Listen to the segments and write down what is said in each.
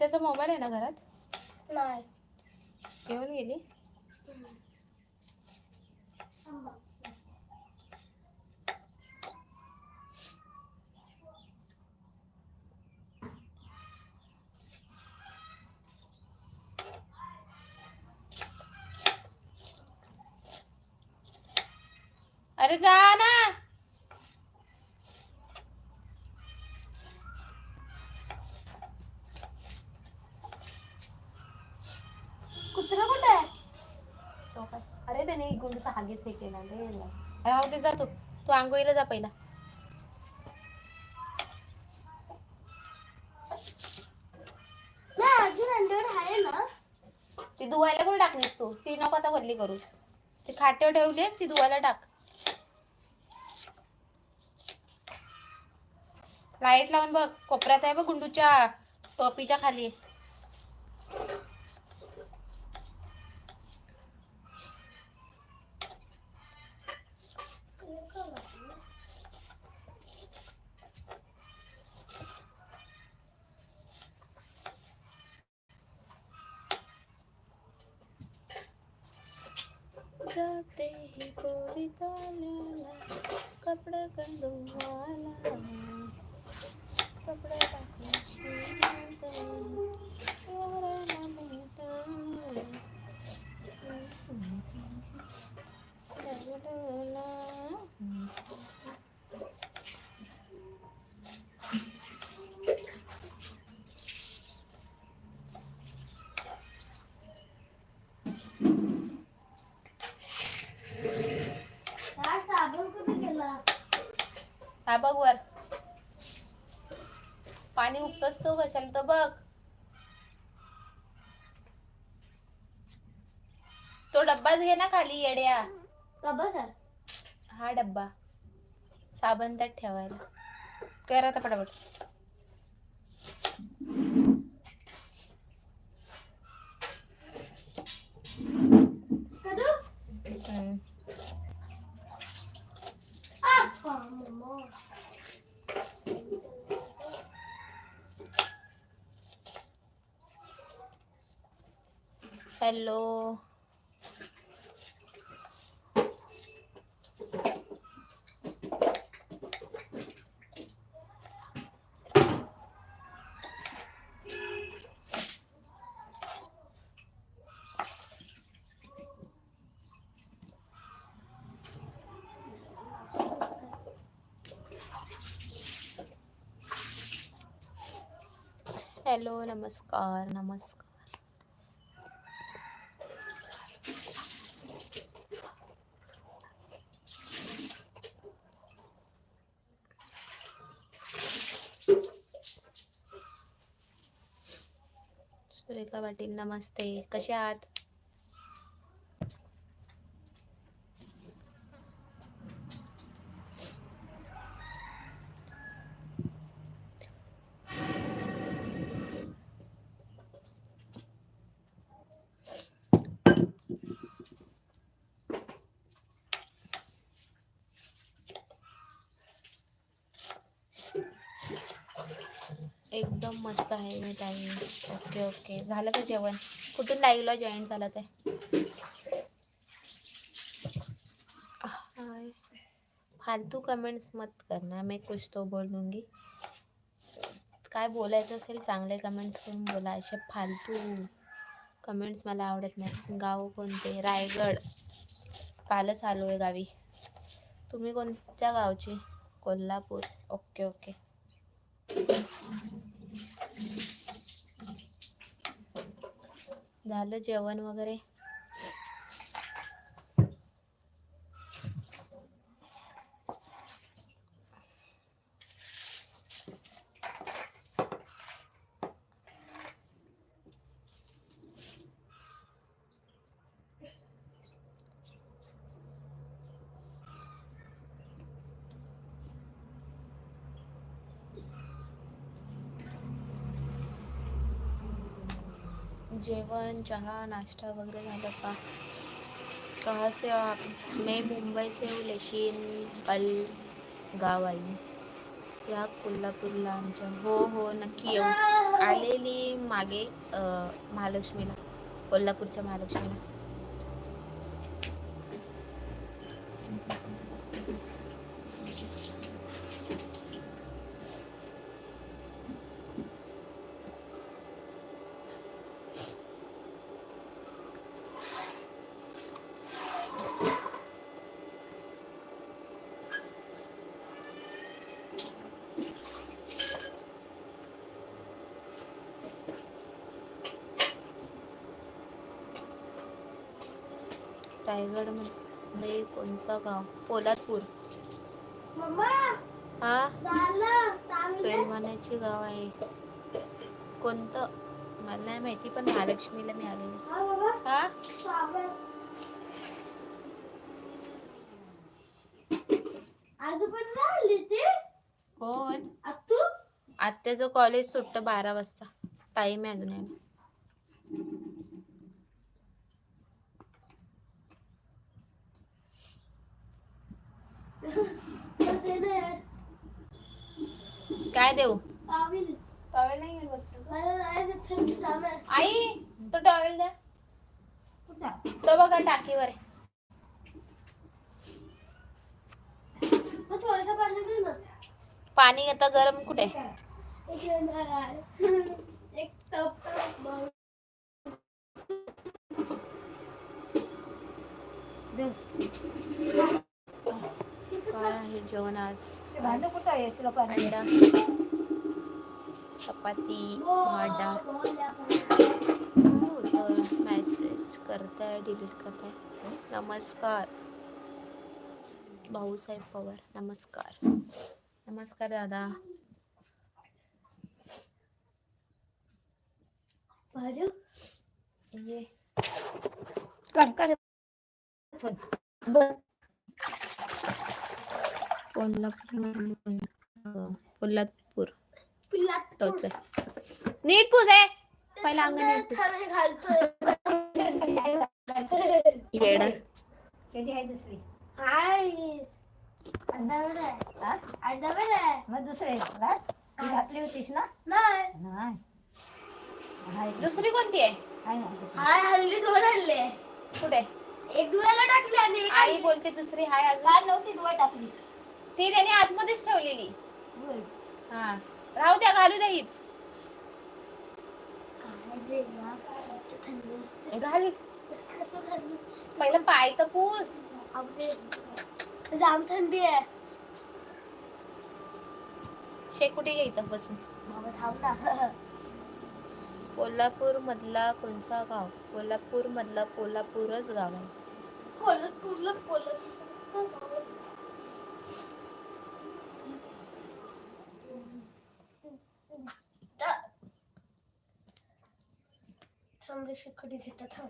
त्याचा मोबाईल आहे ना घरात? नाही. घेऊन गेली अरे जा ना कुत्रा कुठे आहे तो काय? अरे त्याने गुंडचा हागीच हे केला राहू दे जा तू. तू आंघोळीला जा पहिला. नाही अजून अंडर आहे ना. ती धुवायला कुठे टाकलीस तू? ती नको आता वल्ली करू ती खाट्यावर ठेवलीस ती धुवायला टाक. लाइट लावून बघ कोपऱ्यात आहे बघ गुंडूच्या टोपीच्या खाली जाते ही पोरी कपडे कंदुवाला कपडे टाकून हा बघ वर. पाणी उपटस तो कशाला तर बघ. तो डब्बाच घे ना खाली येड्या. बस आहे हा डब्बा. साबण त्यात ठेवायला. कर आता पटापट. हॅलो. हॅलो नमस्कार नमस्कार. पाटील नमस्ते. कसे आहात? एकदम मस्त आहे मी ताई. Okay okay. झालं का जेवण? कुठून लाईव्हला जॉईन झालं ते? हाय. फालतू कमेंट्स मत करना मैं कुछ तो बोल काय बोलायचं असेल चांगले कमेंट्स करून बोला. असे फालतू कमेंट्स मला आवडत नाही गाव कोणते? रायगड. कालच आलो आहे गावी. तुम्ही कोणत्या गावचे? कोल्हापूर. Okay okay. झालं जेवण वगैरे? जेवण चहा नाश्ता वगैरह झालं का? कहाँ से आप मैं मुंबई से हूँ लेकिन पल गाव आई या कोल्हापूरला आमच्या हो हो नक्की येऊ. आलेली मागे महालक्ष्मीला कोल्हापूरच्या महालक्ष्मीला. रायगडमध्ये कोणचं गाव? पोलादपूर. हा? पैलवानाचे गाव आहे. कोणतं? मला नाही माहिती पण महालक्ष्मीला मी आलेली. हा कोण? आतू आत्याचं कॉलेज सुटतं बारा वाजता. टाइम आहे अजून यायला. ते नाही काय देऊ? पावील टॉवेल नाही आई तो टॉवेल द्या. तो बघा टाकीवर आहे. मग थोडंसं पाणी आता गरम कुठे. एक टप जेवण आज भांडं कुठं आहे तुला पाणी अंडा चपाती हो, भाडा बोलल्या पण. मेसेज करताय डिलीट करताय नमस्कार भाऊसाहेब पवार नमस्कार नमस्कार दादा भाजी? ये काढ काढ फोन बर कोल्हापूर कोल्हापूर. तोच आहे. नीट पूज आहे. पहिला नीट येडा. आहे मग दुसरे घातली होतीस ना? नाही. दुसरी कोणती आहे? हाय हल्ली दोन आणले. कुठे? एक धुवायला टाकले आणि आई बोलते दुसरी हाय अजून. काल नव्हती दुवा टाकलीस. ती त्याने आतमध्येच ठेवलेली. होय. हा. राहू द्या घालू द्या हीच. काय रे या, काय वाटतं थंडी असते. घाल कसं घालू? पहिलं पाय तर पूस. आपले जाम थंडी आहे. शेकुटी घे इथं बसून? बाबा थांब ना. कोल्हापूर मधला कोणचा गाव? कोल्हापूर मधला कोल्हापूरच गाव आहे. पोलत पोलत थांबले शिकडी घेतात थांब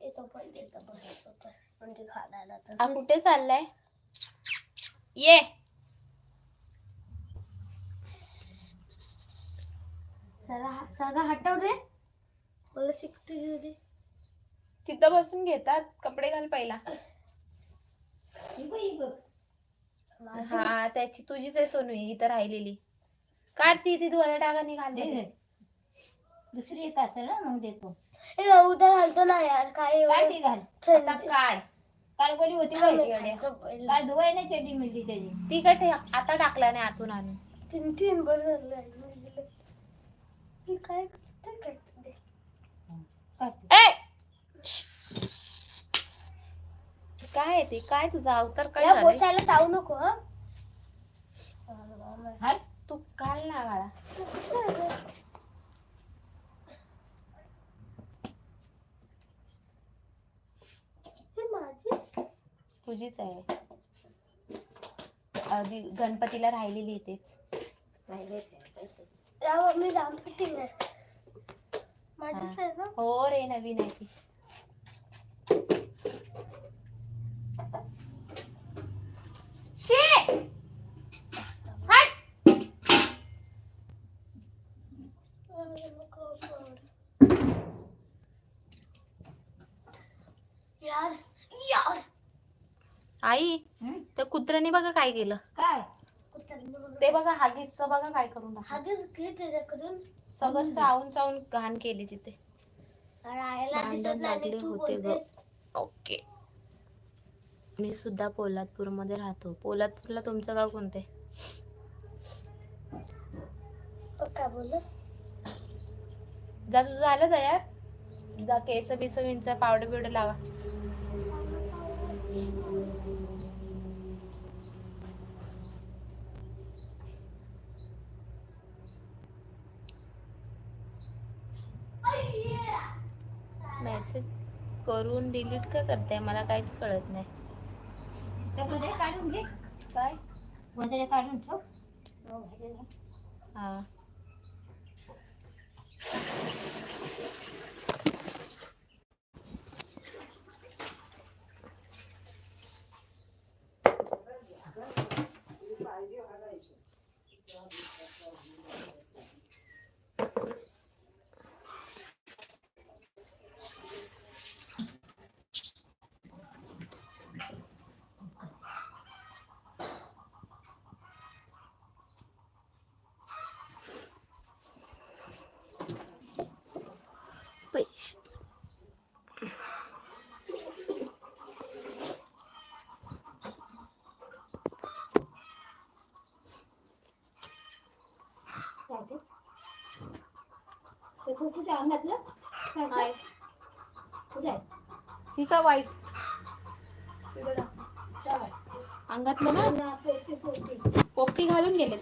येतो पहिले येतो बस येतो म्हणजे घालायला तर. हा कुठे चाललाय? ये. साधा साधा हटव रे मला शिकटी घेऊ दे. तिथं बसून घेतात कपडे घाल पहिला. ही बघ, ही बघ. हा त्याची तुझीच आहे सोनू ही इथं राहिलेली. काढ ती ती धुवायला टाका निघाल दे. घे. दुसरी एक असेल ना मग देतो. ए उद्या घालतो ना यार काय एवढं ती घाल. आता थंडी काढ. काल कोणी होती बघ. काल धुवाय नाही चड्डी मिळली त्याची. ती कटे आता टाकला नाही आतून आणून. तीन तीन बर झालं. मी काय करते काय ते? ए! काय आहे ते? काय तुझा अवतार काय या झालंय? बोचायला जाऊ नको हा. तू काल ना बाळा हे माझीच तुझीच आहे. आधी गणपतीला राहिलेली ना? हो रे नवीन आहे ती शे हट यार यार आई? त्या कुत्र्याने बघा काय केलं. काय? ते बघा हागीसचं बघा काय करून. हागेच त्याच्याकडून. सगळं चावून चावून घाण केली तिथे. लागले होते ग. ओके. मी सुद्धा पोलादपूरमध्ये राहतो. पोलादपूरला तुमचं गाव कोणते? काय जा तुझं झालं तयार? जा केस बिस विंचा पावडर बिवडर लावा. करून डिलीट का करताय? मला काहीच कळत नाही. काढून घे. काय? गोदरे काढून ठेव. हो, ते. ते? कुठे आहे? ती वाईट? अंगातलं ना पोपटी, घालून गेले